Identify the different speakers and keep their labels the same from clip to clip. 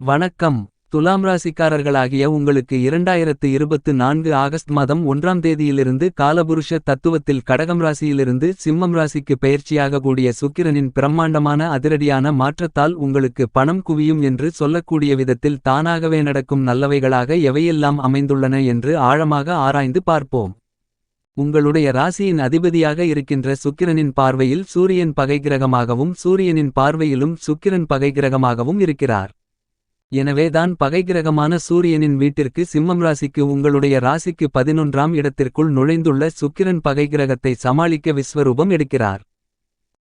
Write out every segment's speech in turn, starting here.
Speaker 1: வணக்கம். துலாம் ராசிக்காரர்களாகிய உங்களுக்கு இரண்டாயிரத்து இருபத்து நான்கு ஆகஸ்ட் மாதம் ஒன்றாம் தேதியிலிருந்து காலபுருஷ தத்துவத்தில் கடகம் ராசியிலிருந்து சிம்மம் ராசிக்கு பயிற்சியாக கூடிய சுக்கிரனின் பிரம்மாண்டமான அதிரடியான மாற்றத்தால் உங்களுக்கு பணம் குவியும் என்று சொல்லக்கூடிய விதத்தில் தானாகவே நடக்கும் நல்லவைகளாக எவையெல்லாம் அமைந்துள்ளன என்று ஆழமாக ஆராய்ந்து பார்ப்போம். உங்களுடைய ராசியின் அதிபதியாக இருக்கின்ற சுக்கிரனின் பார்வையில் சூரியன் பகைக்கிரகமாகவும் சூரியனின் பார்வையிலும் சுக்கிரன் பகைக்கிரகமாகவும் இருக்கிறார். எனவேதான் பகைக்கிரகமான சூரியனின் வீட்டிற்கு சிம்மம் ராசிக்கு உங்களுடைய ராசிக்கு பதினொன்றாம் இடத்திற்குள் நுழைந்துள்ள சுக்கிரன் பகைகிரகத்தை சமாளிக்க விஸ்வரூபம் எடுக்கிறார்.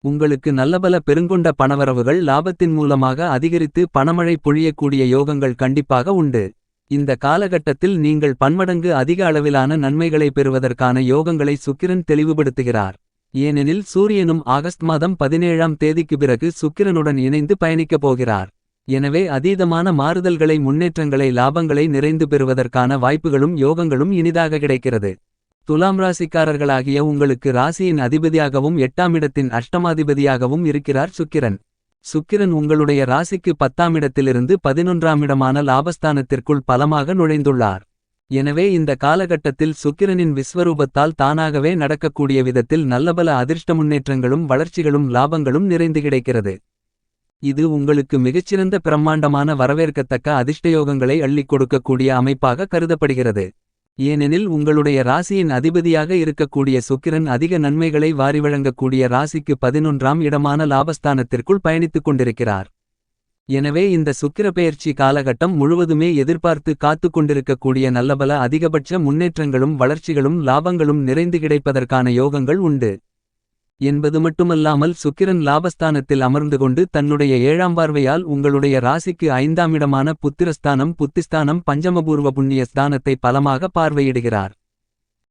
Speaker 1: உங்களுக்கு நல்லபல பெருங்கொண்ட பணவரவுகள் லாபத்தின் மூலமாக அதிகரித்து பணமழை பொழியக்கூடிய யோகங்கள் கண்டிப்பாக உண்டு. இந்த காலகட்டத்தில் நீங்கள் பன்மடங்கு அதிக அளவிலான நன்மைகளை பெறுவதற்கான யோகங்களை சுக்கிரன் தெளிவுபடுத்துகிறார். ஏனெனில் சூரியனும் ஆகஸ்ட் மாதம் பதினேழாம் தேதிக்கு பிறகு சுக்கிரனுடன் இணைந்து பயணிக்கப் போகிறார். எனவே அதீதமான மாறுதல்களை முன்னேற்றங்களை லாபங்களை நிறைந்து பெறுவதற்கான வாய்ப்புகளும் யோகங்களும் இனிதாக கிடைக்கிறது. துலாம் ராசிக்காரர்களாகிய உங்களுக்கு ராசியின் அதிபதியாகவும் எட்டாமிடத்தின் அஷ்டமாதிபதியாகவும் இருக்கிறார் சுக்கிரன். சுக்கிரன் உங்களுடைய ராசிக்கு பத்தாமிடத்திலிருந்து பதினொன்றாமிடமான லாபஸ்தானத்திற்குள் பலமாக நுழைந்துள்ளார். எனவே இந்த காலகட்டத்தில் சுக்கிரனின் விஸ்வரூபத்தால் தானாகவே நடக்கக்கூடிய விதத்தில் நல்லபல அதிர்ஷ்ட முன்னேற்றங்களும் வளர்ச்சிகளும் லாபங்களும் நிறைந்து கிடைக்கிறது. இது உங்களுக்கு மிகச்சிறந்த பிரம்மாண்டமான வரவேற்கத்தக்க அதிர்ஷ்டயோகங்களை அள்ளிக் கொடுக்கக்கூடிய அமைப்பாக கருதப்படுகிறது. ஏனெனில் உங்களுடைய ராசியின் அதிபதியாக இருக்கக்கூடிய சுக்கிரன் அதிக நன்மைகளை வாரி வழங்கக்கூடிய ராசிக்கு பதினொன்றாம் இடமான லாபஸ்தானத்திற்குள் பயணித்துக் கொண்டிருக்கிறார். எனவே இந்த சுக்கிர பெயர்ச்சி காலகட்டம் முழுவதுமே எதிர்பார்த்து காத்து கொண்டிருக்கக்கூடிய நல்லபல அதிகபட்ச முன்னேற்றங்களும் வளர்ச்சிகளும் லாபங்களும் நிறைந்து கிடைப்பதற்கான யோகங்கள் உண்டு. என்பது மட்டுமல்லாமல் சுக்கிரன் லாபஸ்தானத்தில் அமர்ந்து கொண்டு தன்னுடைய ஏழாம் பார்வையால் உங்களுடைய ராசிக்கு ஐந்தாம் இடமான புத்திரஸ்தானம் புத்திஸ்தானம் பஞ்சமபூர்வ புண்ணிய ஸ்தானத்தை பலமாக பார்வையிடுகிறார்.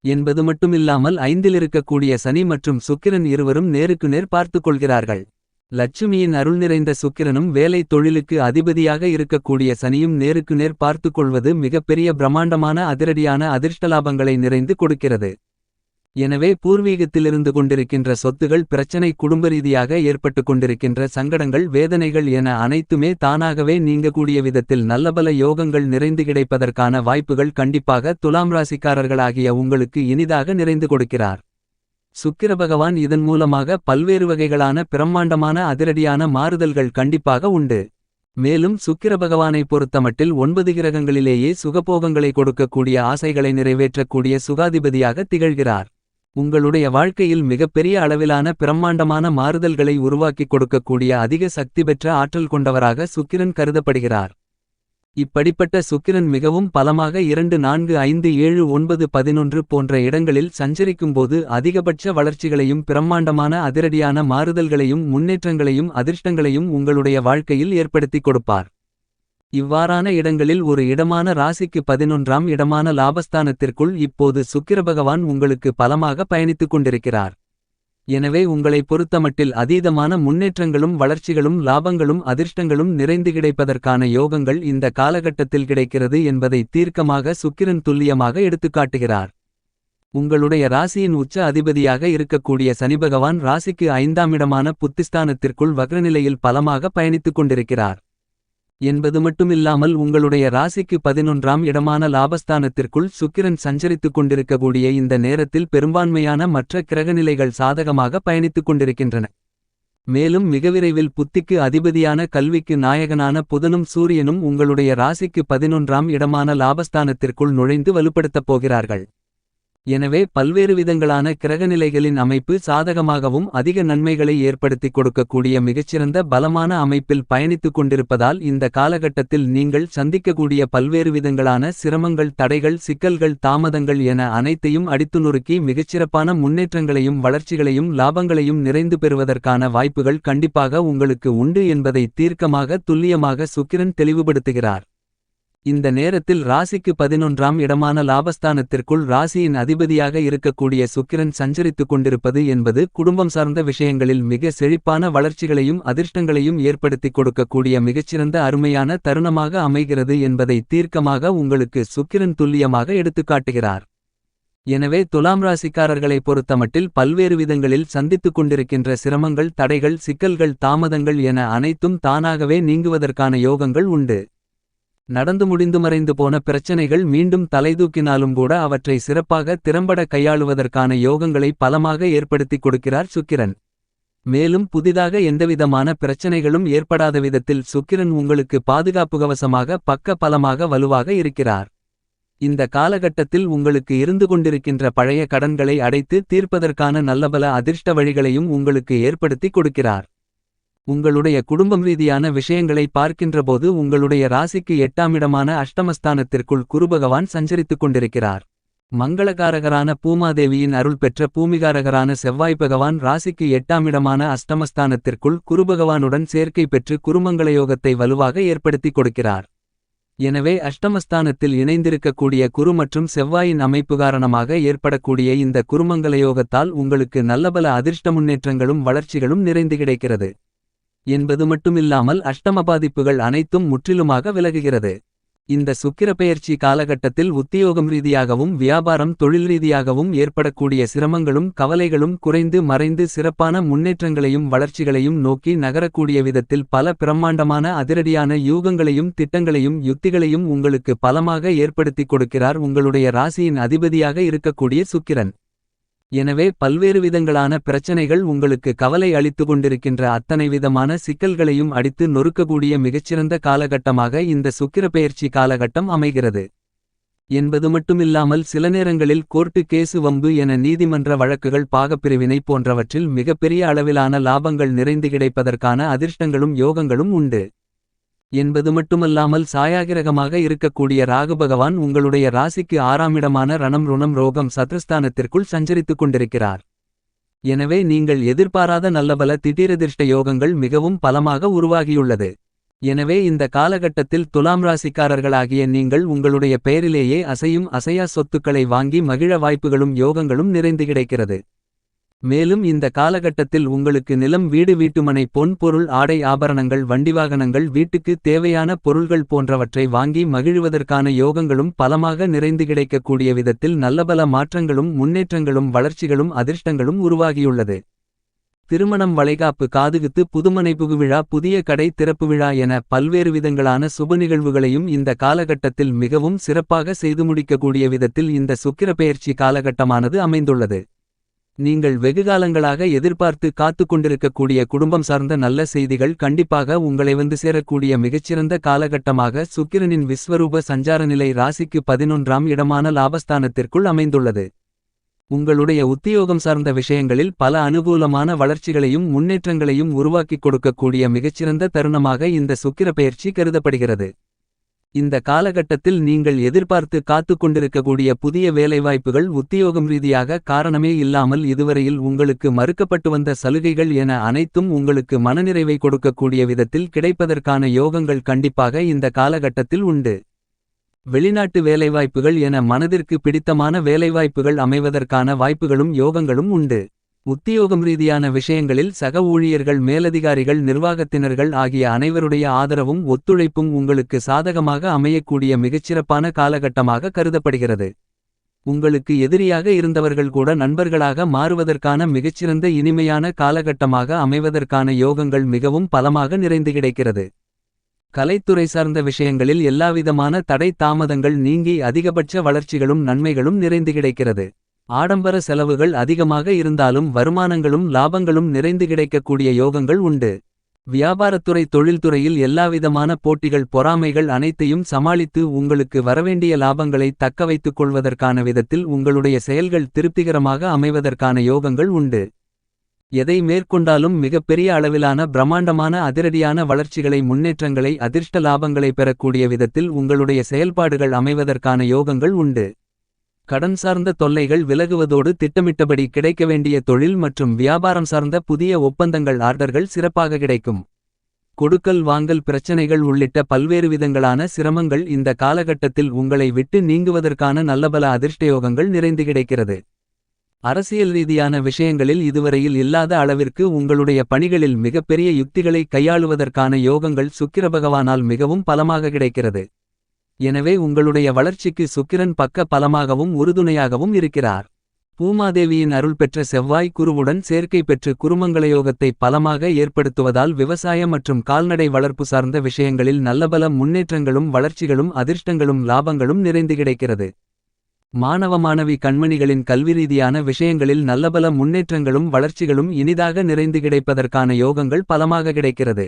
Speaker 1: என்பது மட்டுமில்லாமல் ஐந்தில் இருக்கக்கூடிய சனி மற்றும் சுக்கிரன் இருவரும் நேருக்கு நேர் பார்த்து கொள்கிறார்கள். லட்சுமியின் அருள் நிறைந்த சுக்கிரனும் வேலை தொழிலுக்கு அதிபதியாக இருக்கக்கூடிய சனியும் நேருக்கு நேர் பார்த்து கொள்வது மிகப்பெரிய பிரம்மாண்டமான அதிரடியான அதிர்ஷ்டலாபங்களை நிறைந்து கொடுக்கிறது. எனவே பூர்வீகத்திலிருந்து கொண்டிருக்கின்ற சொத்துகள் பிரச்சனை குடும்ப ரீதியாக ஏற்பட்டு கொண்டிருக்கின்ற சங்கடங்கள் வேதனைகள் என அனைத்துமே தானாகவே நீங்கக்கூடிய விதத்தில் நல்லபல யோகங்கள் நிறைந்து கிடைப்பதற்கான வாய்ப்புகள் கண்டிப்பாக துலாம் ராசிக்காரர்களாகிய உங்களுக்கு இனிதாக நிறைந்து கொடுக்கிறார். சுக்கிர பகவான் இதன் மூலமாக பல்வேறு வகைகளான பிரம்மாண்டமான அதிரடியான மாறுதல்கள் கண்டிப்பாக உண்டு. மேலும் சுக்கிர பகவானை பொறுத்தமட்டில் ஒன்பது கிரகங்களிலேயே சுகபோகங்களை கொடுக்கக்கூடிய ஆசைகளை நிறைவேற்றக்கூடிய சுகாதிபதியாக திகழ்கிறார். உங்களுடைய வாழ்க்கையில் மிகப்பெரிய அளவிலான பிரம்மாண்டமான மாறுதல்களை உருவாக்கிக் கொடுக்கக்கூடிய அதிக சக்தி பெற்ற ஆற்றல் கொண்டவராக சுக்கிரன் கருதப்படுகிறார். இப்படிப்பட்ட சுக்கிரன் மிகவும் பலமாக இரண்டு நான்கு ஐந்து ஏழு ஒன்பது பதினொன்று போன்ற இடங்களில் சஞ்சரிக்கும்போது அதிகபட்ச வளர்ச்சிகளையும் பிரம்மாண்டமான அதிரடியான மாறுதல்களையும் முன்னேற்றங்களையும் அதிர்ஷ்டங்களையும் உங்களுடைய வாழ்க்கையில் ஏற்படுத்திக் கொடுப்பார். இவ்வாறான இடங்களில் ஒரு இடமான ராசிக்கு பதினொன்றாம் இடமான லாபஸ்தானத்திற்குள் இப்போது சுக்கிரபகவான் உங்களுக்கு பலமாக பயணித்துக் கொண்டிருக்கிறார். எனவே உங்களை பொறுத்தமட்டில் அதீதமான முன்னேற்றங்களும் வளர்ச்சிகளும் லாபங்களும் அதிர்ஷ்டங்களும் நிறைந்து கிடைப்பதற்கான யோகங்கள் இந்த காலகட்டத்தில் கிடைக்கிறது என்பதை தீர்க்கமாக சுக்கிரன் துல்லியமாக எடுத்துக்காட்டுகிறார் உங்களுடைய ராசியின் உச்ச அதிபதியாக இருக்கக்கூடிய சனிபகவான் ராசிக்கு ஐந்தாம் இடமான புத்திஸ்தானத்திற்குள் வக்ரநிலையில் பலமாக பயணித்துக் கொண்டிருக்கிறார். என்பது மட்டுமில்லாமல் உங்களுடைய ராசிக்கு பதினொன்றாம் இடமான லாபஸ்தானத்திற்குள் சுக்கிரன் சஞ்சரித்துக் கொண்டிருக்கக்கூடிய இந்த நேரத்தில் பெரும்பான்மையான மற்ற கிரகநிலைகள் சாதகமாக பயணித்துக் கொண்டிருக்கின்றன. மேலும் மிக விரைவில் புத்திக்கு அதிபதியான கல்விக்கு நாயகனான புதனும் சூரியனும் உங்களுடைய ராசிக்கு பதினொன்றாம் இடமான லாபஸ்தானத்திற்குள் நுழைந்து வலுப்படுத்தப் போகிறார்கள். எனவே பல்வேறு விதங்களான கிரகநிலைகளின் அமைப்பு சாதகமாகவும் அதிக நன்மைகளை ஏற்படுத்திக் கொடுக்கக்கூடிய மிகச்சிறந்த பலமான அமைப்பில் பயணித்துக் கொண்டிருப்பதால் இந்த காலகட்டத்தில் நீங்கள் சந்திக்கக்கூடிய பல்வேறு விதங்களான சிரமங்கள் தடைகள் சிக்கல்கள் தாமதங்கள் என அனைத்தையும் அடித்து நொறுக்கி மிகச்சிறப்பான முன்னேற்றங்களையும் வளர்ச்சிகளையும் லாபங்களையும் நிறைந்து பெறுவதற்கான வாய்ப்புகள் கண்டிப்பாக உங்களுக்கு உண்டு என்பதை தீர்க்கமாக துல்லியமாக சுக்கிரன் தெளிவுபடுத்துகிறார். இந்த நேரத்தில் ராசிக்கு பதினொன்றாம் இடமான லாபஸ்தானத்திற்குள் ராசியின் அதிபதியாக இருக்கக்கூடிய சுக்கிரன் சஞ்சரித்துக் கொண்டிருப்பது என்பது குடும்பம் சார்ந்த விஷயங்களில் மிக செழிப்பான வளர்ச்சிகளையும் அதிர்ஷ்டங்களையும் ஏற்படுத்திக் கொடுக்கக்கூடிய மிகச்சிறந்த அருமையான தருணமாக அமைகிறது என்பதை தீர்க்கமாக உங்களுக்கு சுக்கிரன் துல்லியமாக எடுத்துக்காட்டுகிறார் எனவே துலாம் ராசிக்காரர்களை பொறுத்தமட்டில் பல்வேறு விதங்களில் சந்தித்துக் கொண்டிருக்கின்ற சிரமங்கள் தடைகள் சிக்கல்கள் தாமதங்கள் என அனைத்தும் தானாகவே நீங்குவதற்கான யோகங்கள் உண்டு. நடந்து முடிந்து மறைந்து போன பிரச்சனைகள் மீண்டும் தலைதூக்கினாலும் கூட அவற்றை சிறப்பாக திறம்பட கையாளுவதற்கான யோகங்களை பலமாக ஏற்படுத்திக் கொடுக்கிறார் சுக்கிரன். மேலும் புதிதாக எந்தவிதமான பிரச்சனைகளும் ஏற்படாத விதத்தில் சுக்கிரன் உங்களுக்கு பாதுகாப்பு கவசமாக பக்க பலமாக வலுவாக இருக்கிறார். இந்த காலகட்டத்தில் உங்களுக்கு இருந்து கொண்டிருக்கின்ற பழைய கடன்களை அடைத்து தீர்ப்பதற்கான நல்லபல அதிர்ஷ்ட வழிகளையும் உங்களுக்கு ஏற்படுத்தி கொடுக்கிறார். உங்களுடைய குடும்பம் ரீதியான விஷயங்களை பார்க்கின்றபோது உங்களுடைய ராசிக்கு எட்டாமிடமான அஷ்டமஸ்தானத்திற்குள் குருபகவான் சஞ்சரித்துக் கொண்டிருக்கிறார். மங்களகாரகரான பூமாதேவியின் அருள் பெற்ற பூமிகாரகரான செவ்வாய் பகவான் ராசிக்கு எட்டாமிடமான அஷ்டமஸ்தானத்திற்குள் குருபகவானுடன் சேர்க்கை பெற்று குருமங்களயோகத்தை வலுவாக ஏற்படுத்திக் கொடுக்கிறார். எனவே அஷ்டமஸ்தானத்தில் இணைந்திருக்கக்கூடிய குரு மற்றும் செவ்வாயின் அமைப்பு காரணமாக ஏற்படக்கூடிய இந்த குருமங்களயோகத்தால் உங்களுக்கு நல்லபல அதிர்ஷ்ட முன்னேற்றங்களும் வளர்ச்சிகளும் நிறைந்து கிடைக்கிறது. என்பது மட்டுமில்லாமல் அஷ்டம பாதிப்புகள் அனைத்தும் முற்றிலுமாக விலகுகிறது. இந்த சுக்கிரப்பெயர்ச்சி காலகட்டத்தில் உத்தியோகம் ரீதியாகவும் வியாபாரம் தொழில் ரீதியாகவும் ஏற்படக்கூடிய சிரமங்களும் கவலைகளும் குறைந்து மறைந்து சிறப்பான முன்னேற்றங்களையும் வளர்ச்சிகளையும் நோக்கி நகரக்கூடிய விதத்தில் பல பிரம்மாண்டமான அதிரடியான யூகங்களையும் திட்டங்களையும் யுத்திகளையும் உங்களுக்கு பலமாக ஏற்படுத்திக் கொடுக்கிறார் உங்களுடைய ராசியின் அதிபதியாக இருக்கக்கூடிய சுக்கிரன். எனவே பல்வேறு விதங்களான பிரச்சனைகள் உங்களுக்கு கவலை அளித்து கொண்டிருக்கின்ற அத்தனை விதமான சிக்கல்களையும் அடித்து நொறுக்கக்கூடிய மிகச்சிறந்த காலகட்டமாக இந்த சுக்கிரப்பெயர்ச்சி காலகட்டம் அமைகிறது. என்பது மட்டுமில்லாமல் சில நேரங்களில் கோர்ட்டு கேசு வம்பு என நீதிமன்ற வழக்குகள் பாகப்பிரிவினை போன்றவற்றில் மிகப்பெரிய அளவிலான லாபங்கள் நிறைந்து கிடைப்பதற்கான அதிர்ஷ்டங்களும் யோகங்களும் உண்டு. என்பது மட்டுமல்லாமல் சாயாகிரகமாக இருக்கக்கூடிய ராகு பகவான் உங்களுடைய ராசிக்கு ஆறாமிடமான ரணம் ருணம் ரோகம் சத்ருஸ்தானத்திற்குள் சஞ்சரித்துக் கொண்டிருக்கிறார். எனவே நீங்கள் எதிர்பாராத நல்லபல திடீரதிர்ஷ்ட யோகங்கள் மிகவும் பலமாக உருவாகியுள்ளது. எனவே இந்த காலகட்டத்தில் துலாம் ராசிக்காரர்களாகிய நீங்கள் உங்களுடைய பெயரிலேயே அசையும் அசையா சொத்துக்களை வாங்கி மகிழ வாய்ப்புகளும் யோகங்களும் நிறைந்து கிடைக்கிறது. மேலும் இந்த காலகட்டத்தில் உங்களுக்கு நிலம் வீடு வீட்டுமனை பொன் பொருள் ஆடை ஆபரணங்கள் வண்டிவாகனங்கள் வீட்டுக்கு தேவையான பொருள்கள் போன்றவற்றை வாங்கி மகிழ்வதற்கான யோகங்களும் பலமாக நிறைந்து கிடைக்கக்கூடிய விதத்தில் நல்லபல மாற்றங்களும் முன்னேற்றங்களும் வளர்ச்சிகளும் அதிர்ஷ்டங்களும் உருவாகியுள்ளது. திருமணம் வளைகாப்பு காதுகுத்து புதுமனை புகுவிழா புதிய கடை திறப்பு விழா என பல்வேறு விதங்களான சுப நிகழ்வுகளையும் இந்த காலகட்டத்தில் மிகவும் சிறப்பாக செய்து முடிக்கக்கூடிய விதத்தில் இந்த சுக்கிரப்பெயர்ச்சி காலகட்டமானது அமைந்துள்ளது. நீங்கள் வெகுகாலங்களாக எதிர்பார்த்து காத்து கொண்டிருக்கக்கூடிய குடும்பம் சார்ந்த நல்ல செய்திகள் கண்டிப்பாக உங்களை வந்து சேரக்கூடிய மிகச்சிறந்த காலகட்டமாக சுக்கிரனின் விஸ்வரூப சஞ்சார நிலை ராசிக்கு பதினொன்றாம் இடமான லாபஸ்தானத்திற்குள் அமைந்துள்ளது. உங்களுடைய உத்தியோகம் சார்ந்த விஷயங்களில் பல அனுகூலமான வளர்ச்சிகளையும் முன்னேற்றங்களையும் உருவாக்கிக் கொடுக்கக்கூடிய மிகச்சிறந்த தருணமாக இந்த சுக்கிர பெயர்ச்சி கருதப்படுகிறது. இந்த காலகட்டத்தில் நீங்கள் எதிர்பார்த்து காத்து கொண்டிருக்கக்கூடிய புதிய வேலைவாய்ப்புகள் உத்தியோகம் ரீதியாக காரணமே இல்லாமல் இதுவரையில் உங்களுக்கு மறுக்கப்பட்டு வந்த சலுகைகள் என அனைத்தும் உங்களுக்கு மனநிறைவை கொடுக்கக்கூடிய விதத்தில் கிடைப்பதற்கான யோகங்கள் கண்டிப்பாக இந்த காலகட்டத்தில் உண்டு. வெளிநாட்டு வேலைவாய்ப்புகள் என மனதிற்கு பிடித்தமான வேலைவாய்ப்புகள் அமைவதற்கான வாய்ப்புகளும் யோகங்களும் உண்டு. உத்தியோகம் ரீதியான விஷயங்களில் சக ஊழியர்கள் மேலதிகாரிகள் நிர்வாகத்தினர்கள் ஆகிய அனைவருடைய ஆதரவும் ஒத்துழைப்பும் உங்களுக்கு சாதகமாக அமையக்கூடிய மிகச்சிறப்பான காலகட்டமாக கருதப்படுகிறது. உங்களுக்கு எதிரியாக இருந்தவர்கள் கூட நண்பர்களாக மாறுவதற்கான மிகச்சிறந்த இனிமையான காலகட்டமாக அமைவதற்கான யோகங்கள் மிகவும் பலமாக நிறைந்து கிடைக்கிறது. கலைத்துறை சார்ந்த விஷயங்களில் எல்லாவிதமான தடை தாமதங்கள் நீங்கி அதிகபட்ச வளர்ச்சிகளும் நன்மைகளும் நிறைந்து கிடைக்கிறது. ஆடம்பர செலவுகள் அதிகமாக இருந்தாலும் வருமானங்களும் லாபங்களும் நிறைந்து கிடைக்கக்கூடிய யோகங்கள் உண்டு. வியாபாரத்துறை தொழில்துறையில் எல்லாவிதமான போட்டிகள் பொறாமைகள் அனைத்தையும் சமாளித்து உங்களுக்கு வரவேண்டிய லாபங்களை தக்கவைத்துக் கொள்வதற்கான விதத்தில் உங்களுடைய செயல்கள் திருப்திகரமாக அமைவதற்கான யோகங்கள் உண்டு. எதை மேற்கொண்டாலும் மிகப்பெரிய அளவிலான பிரம்மாண்டமான அதிரடியான வளர்ச்சிகளை முன்னேற்றங்களை அதிர்ஷ்ட லாபங்களை பெறக்கூடிய விதத்தில் உங்களுடைய செயல்பாடுகள் அமைவதற்கான யோகங்கள் உண்டு. கடன் சார்ந்த தொல்லைகள் விலகுவதோடு திட்டமிட்டபடி கிடைக்க வேண்டிய தொழில் மற்றும் வியாபாரம் சார்ந்த புதிய ஒப்பந்தங்கள் ஆர்டர்கள் சிறப்பாக கிடைக்கும். கொடுக்கல் வாங்கல் பிரச்சனைகள் உள்ளிட்ட பல்வேறு விதங்களான சிரமங்கள் இந்த காலகட்டத்தில் உங்களை விட்டு நீங்குவதற்கான நல்லபல அதிர்ஷ்டயோகங்கள் நிறைந்து கிடைக்கிறது. அரசியல் ரீதியான விஷயங்களில் இதுவரையில் இல்லாத அளவிற்கு உங்களுடைய பணிகளில் மிகப்பெரிய யுக்திகளை கையாளுவதற்கான யோகங்கள் சுக்கிர பகவானால் மிகவும் பலமாக கிடைக்கிறது. எனவே உங்களுடைய வளர்ச்சிக்கு சுக்கிரன் பக்க பலமாகவும் உறுதுணையாகவும் இருக்கிறார். பூமாதேவியின் அருள் பெற்ற செவ்வாய் குருவுடன் சேர்க்கை பெற்று குருமங்களயோகத்தை பலமாக ஏற்படுத்துவதால் விவசாய மற்றும் கால்நடை வளர்ப்பு சார்ந்த விஷயங்களில் நல்லபல முன்னேற்றங்களும் வளர்ச்சிகளும் அதிர்ஷ்டங்களும் லாபங்களும் நிறைந்து கிடைக்கிறது. மாணவ மாணவி கண்மணிகளின் கல்வி ரீதியான விஷயங்களில் நல்லபல முன்னேற்றங்களும் வளர்ச்சிகளும் இனிதாக நிறைந்து கிடைப்பதற்கான யோகங்கள் பலமாக கிடைக்கிறது.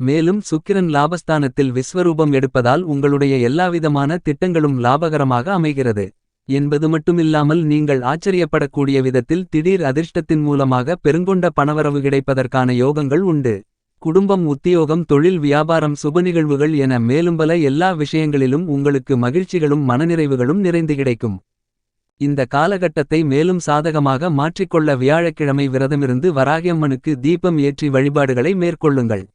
Speaker 1: மேலும் சுக்கிரன் லாபஸ்தானத்தில் விஸ்வரூபம் எடுப்பதால் உங்களுடைய எல்லாவிதமான திட்டங்களும் லாபகரமாக அமைகிறது. என்பது மட்டுமில்லாமல் நீங்கள் ஆச்சரியப்படக்கூடிய விதத்தில் திடீர் அதிர்ஷ்டத்தின் மூலமாக பெருங்கொண்ட பணவரவு கிடைப்பதற்கான யோகங்கள் உண்டு. குடும்பம் உத்தியோகம் தொழில் வியாபாரம் சுபநிகழ்வுகள் என மேலும் பல எல்லா விஷயங்களிலும் உங்களுக்கு மகிழ்ச்சிகளும் மனநிறைவுகளும் நிறைந்து கிடைக்கும். இந்த காலகட்டத்தை மேலும் சாதகமாக மாற்றிக்கொள்ள வியாழக்கிழமை விரதமிருந்து வராகியம்மனுக்கு தீபம் ஏற்றி வழிபாடுகளை மேற்கொள்ளுங்கள்.